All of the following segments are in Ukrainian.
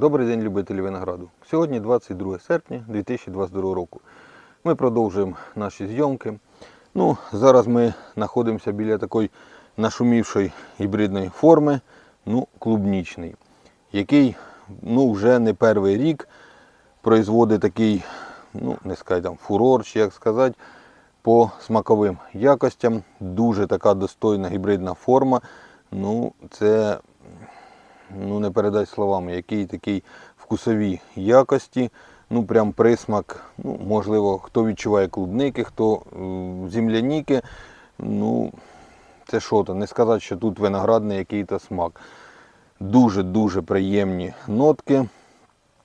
Добрий день, любителі винограду. Сьогодні 22 серпня 2022 року. Ми продовжуємо наші зйомки. Ну, зараз ми знаходимося біля такої нашумівшої гібридної форми, ну, клубнічний, який ну, вже не перший рік производить такий, ну, не сказати там фурор, чи як сказати, по смаковим якостям. Дуже така достойна гібридна форма. Ну, це ну не передать словами, який такий вкусові якості. Ну прям присмак. Ну, можливо, хто відчуває клубники, хто е, земляніки. Ну, це що то, не сказати, що тут виноградний який-то смак. Дуже-дуже приємні нотки.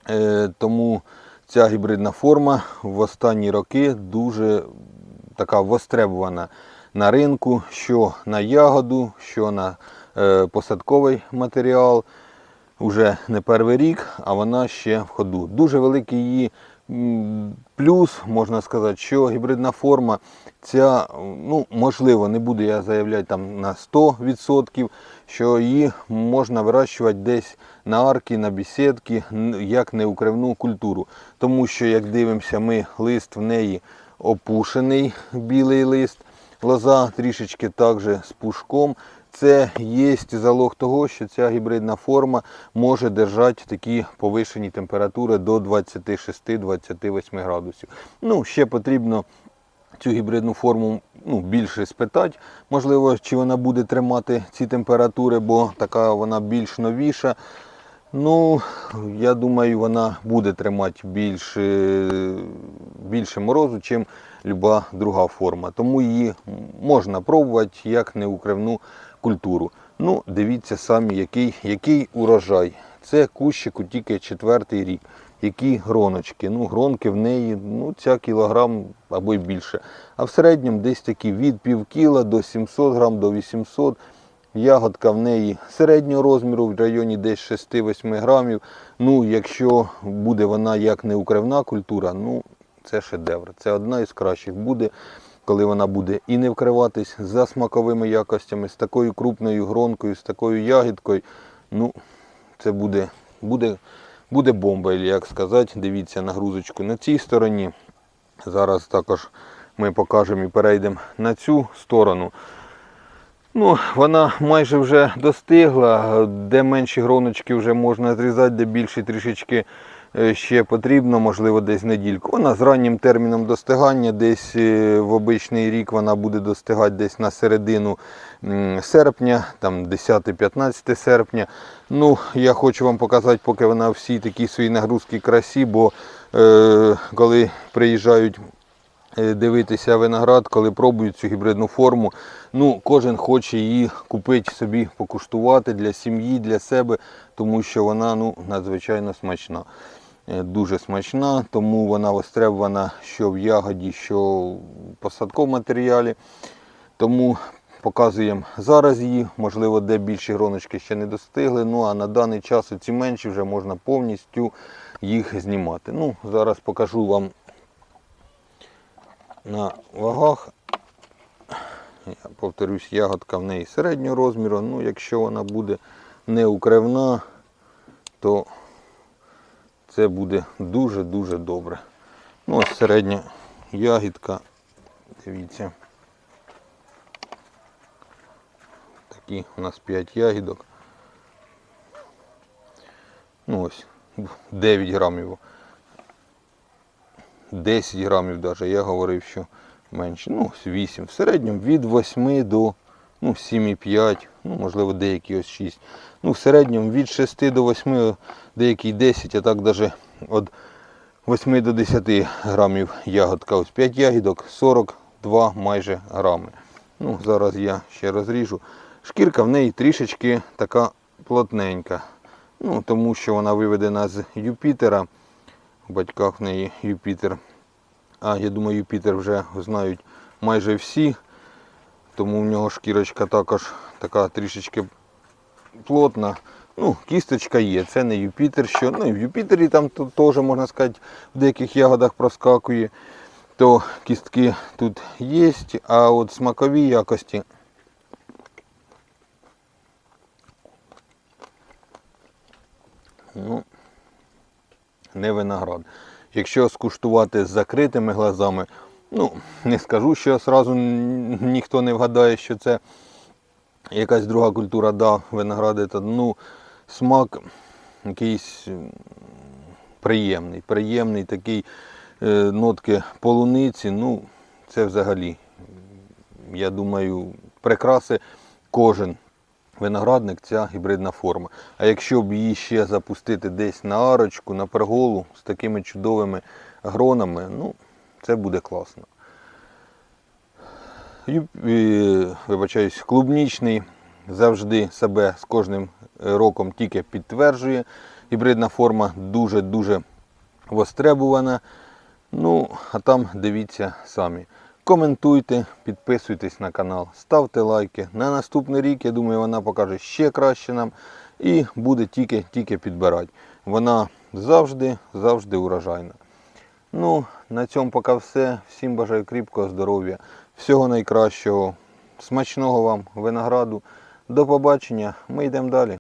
Е, тому ця гібридна форма в останні роки дуже така востребована на ринку, що на ягоду, що на посадковий матеріал. Уже не перший рік, а вона ще в ходу. Дуже великий її плюс, можна сказати, що гібридна форма, ця, ну, можливо, не буду я заявляти там на 100%, що її можна вирощувати десь на арки, на бесідки, н- як неукривну культуру. Тому що, як дивимося, ми лист в неї опушений, білий лист, лоза трішечки також з пушком. Це є залог того, що ця гібридна форма може держати такі повишені температури до 26-28 градусів. Ну, ще потрібно цю гібридну форму ну, більше спитати, можливо, чи вона буде тримати ці температури, бо така вона більш новіша. Ну, я думаю, вона буде тримати більше, більше морозу, ніж люба друга форма. Тому її можна пробувати як не неукривну культуру. Ну, дивіться самі, який, який урожай. Це кущику тільки четвертий рік. Які гроночки. Ну, гронки в неї ну, ця кілограм або й більше. А в середньому десь такі від пів кіла до 700 грам, до 800 Ягодка в неї середнього розміру, в районі десь 6-8 грамів. Ну, якщо буде вона як неукривна культура, ну це шедевр. Це одна із кращих буде, коли вона буде і не вкриватись за смаковими якостями, з такою крупною гронкою, з такою ягідкою. Ну, це буде, буде, буде бомба, як сказати. Дивіться нагрузочку на цій стороні. Зараз також ми покажемо і перейдемо на цю сторону. Ну, вона майже вже достигла, де менші гроночки вже можна зрізати, де більші трішечки ще потрібно, можливо, десь недільку. Вона з раннім терміном достигання, десь е, в обичний рік вона буде достигати десь на середину серпня, там 10-15 серпня. Ну, я хочу вам показати, поки вона всі такі свої нагрузки красі, бо е, коли приїжджають е, дивитися виноград, коли пробують цю гібридну форму. Ну, кожен хоче її купити собі, покуштувати для сім'ї, для себе, тому що вона ну, надзвичайно смачна. Е, Дуже смачна, тому вона востребована що в ягоді, що в посадковому матеріалі. Тому показуємо зараз її, можливо, де більші гроночки ще не достигли. Ну а на даний час ці менші вже можна повністю їх знімати. Ну, Зараз покажу вам на вагах. Я повторюсь, ягодка в неї середнього розміру. Ну, якщо вона буде не укривна, то це буде дуже-дуже добре. Ну, ось середня ягідка. Дивіться. Такі у нас 5 ягідок. Ну ось, 9 грамів. 10 грамів навіть. Я говорив, що менше. Ну, ось 8. В середньому від 8 до ну, 7,5, ну, можливо, деякі ось 6. Ну, в середньому від 6 до 8, деякі 10, а так навіть від 8 до 10 грамів ягодка. Ось 5 ягідок, 42 майже грами. Ну, зараз я ще розріжу. Шкірка в неї трішечки така плотненька. Ну, тому що вона виведена з Юпітера. У батьках в неї Юпітер. А я думаю, Юпітер вже знають майже всі. Тому в нього шкірочка також така трішечки плотна. Ну, кісточка є, це не Юпітер, що. Ну і в Юпітері там теж, можна сказати, в деяких ягодах проскакує. То кістки тут є, а от смакові якості. Ну, не виноград. Якщо скуштувати з закритими глазами, ну, не скажу, що одразу ніхто не вгадає, що це якась друга культура, да, виногради, та, ну, смак якийсь приємний, приємний такий е, нотки полуниці, ну, це взагалі, я думаю, прикраси кожен виноградник ця гібридна форма. А якщо б її ще запустити десь на арочку, на перголу з такими чудовими гронами, ну, буде класно. Вибачаюсь, клубнічний завжди себе з кожним е, роком тільки підтверджує. Гібридна форма дуже-дуже востребувана. Ну, а там дивіться самі. Коментуйте, підписуйтесь на канал, ставте лайки. На наступний рік, я думаю, вона покаже ще краще нам і буде тільки-тільки підбирати. Вона завжди, завжди урожайна. Ну, на цьому поки все. Всім бажаю кріпкого здоров'я, всього найкращого, смачного вам винограду. До побачення, ми йдемо далі.